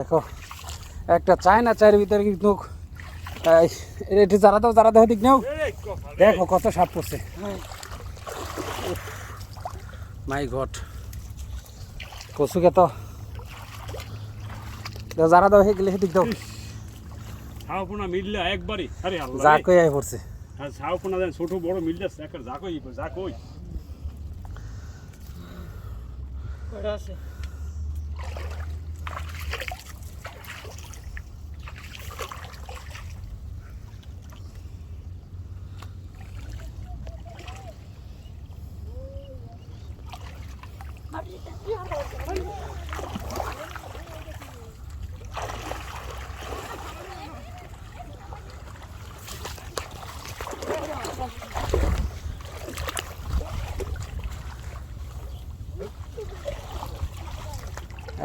দেখো একটা চায়না চায়ের ভিতরে কিন্তু এই, এটি যারা দাও যারা দেখো দিক নেও দেখো কত সাপ পড়ছে। মাই গড কচুকে তো দাও, যারা দাও সেগুলি সেদিক দাও ছাওপনা মিললে একবারই আরে আল্লাহ যা কই আই পড়ছে। আর ছাওপনা দেন ছোট বড় মিললে একটা যা কই যা কই।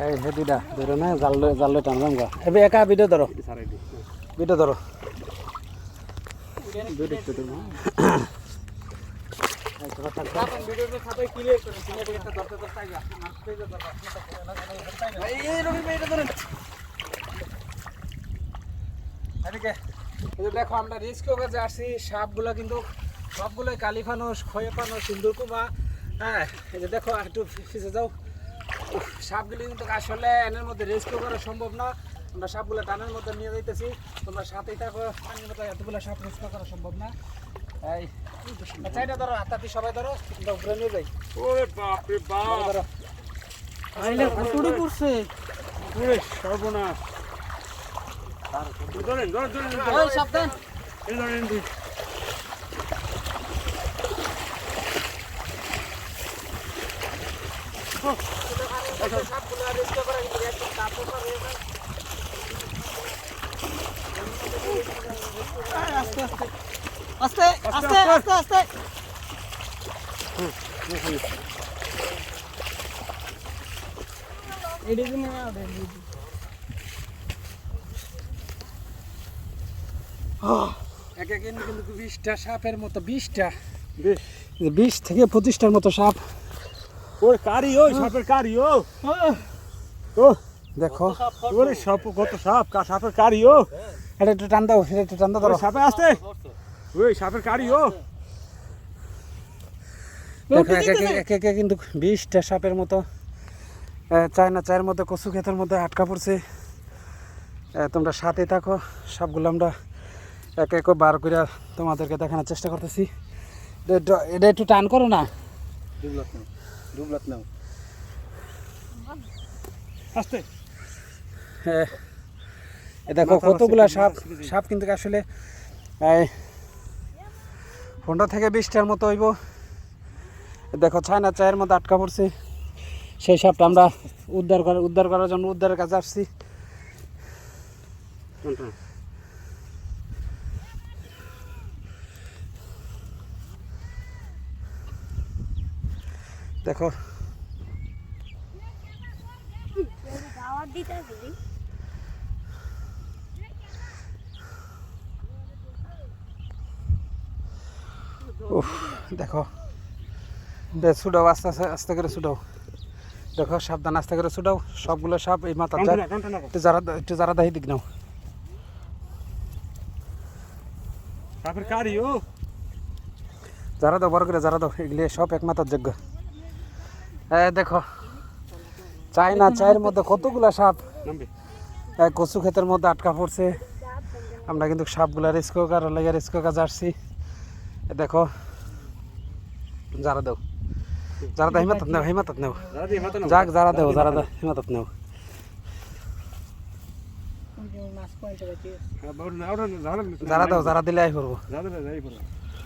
এই হে দুইটা ধরো না, জাল জাল টানলাম গা। এবে একা ভিডিও ধরো ভিডিও ধরো দেখো আমরা রিস্ক কাছে আসছি সাপগুলো কিন্তু সবগুলোই কালি ফানুস খয়ে ফানুস সিন্দুর হ্যাঁ এই যে দেখো একটু ফিসে যাও সাপগুলি কিন্তু আসলে এনের মধ্যে রেস্কিউ করা সম্ভব না আমরা সাপগুলো টানের মধ্যে নিয়ে যাইতেছি। তোমরা সাথেই থাকো, পানির মধ্যে এতগুলো সাপ রেস্কিউ করা সম্ভব না। সর্বনাশ। ধরেন ধরেন ধরেন সাবধান। এই ধরেন দুই সাপগুলো রেস্কিউ করা কিন্তু একদম তাপমাত্রা যায় আস্তে। আস্তে আস্তে আস্তে আস্তে। এক এক কিন্তু বিশটা সাপের মতো বিশটা। বিশ। থেকে পঁচিশটার মতো সাপ। ওরে কারি ওই সাপের কারি ও। ও দেখো। ওরে সাপ কত সাপ কা সাপের কারি ও। এটা একটু টান দাও এটা একটু টান দাও ধরো। সাপে আসতে। ওই সাপের কারি ও। এক এক- এক একে কিন্তু বিশটা সাপের মতো চায়না চায়ের মধ্যে কচু ক্ষেতের মধ্যে আটকা পড়ছে। তোমরা সাথে থাকো সবগুলো আমরা এক এক বার করে তোমাদেরকে দেখানোর চেষ্টা করতেছি। এটা একটু- এটা একটু টান করো না। আসতে। হ্যাঁ, এ দেখো কতগুলা সাপ সাপ কিন্তু আসলে এই পনেরো থেকে বিশটার মতো হইব। দেখো চায়না চায়ের মতো আটকা পড়ছে। সেই সাপটা আমরা উদ্ধার করার উদ্ধার করার জন্য উদ্ধারের কাছে আসছি। দেখো। দেখো। ছুটাও আস্তে আস্তে আস্তে করে ছুটাও। দেখো সাবধান আস্তে করে ছুটাও। সবগুলো সাপ এই মাথা একটু যারা একটু যারা দাহি দিক নাও। কারি যারা দাও বড় করে যারা দাও এগুলি সব এক মাথার যোগ্য। দেখো। চাই না চায়ের মধ্যে কতগুলা সাপ? কচু ক্ষেতের মধ্যে আটকা পড়ছে। আমরা কিন্তু সাপগুলা রেস্কিউ করার লাগে রেস্কিউ কাজে আসছি। দেখো। যারা দাও যারা দাও হিমাতত নেও হিমাতত নেও দাদি হাতে না যাক যারা দেও যারা দাও হিমাতত নেও হ্যাঁ, না যারা দাও যারা দিলে আই করব ঝাড়া দিলে যাই পড়ো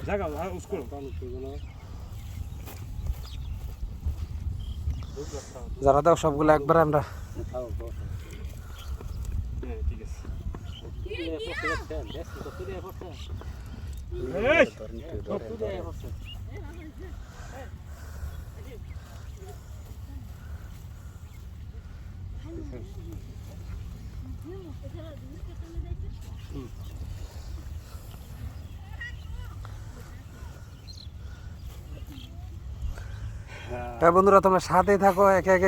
জায়গা আর উসকো কাম করবে না যারা দাও সবগুলো একবার আমরা হ্যাঁ ঠিক আছে হ্যাঁ বন্ধুরা তোমরা সাথেই থাকো একে একে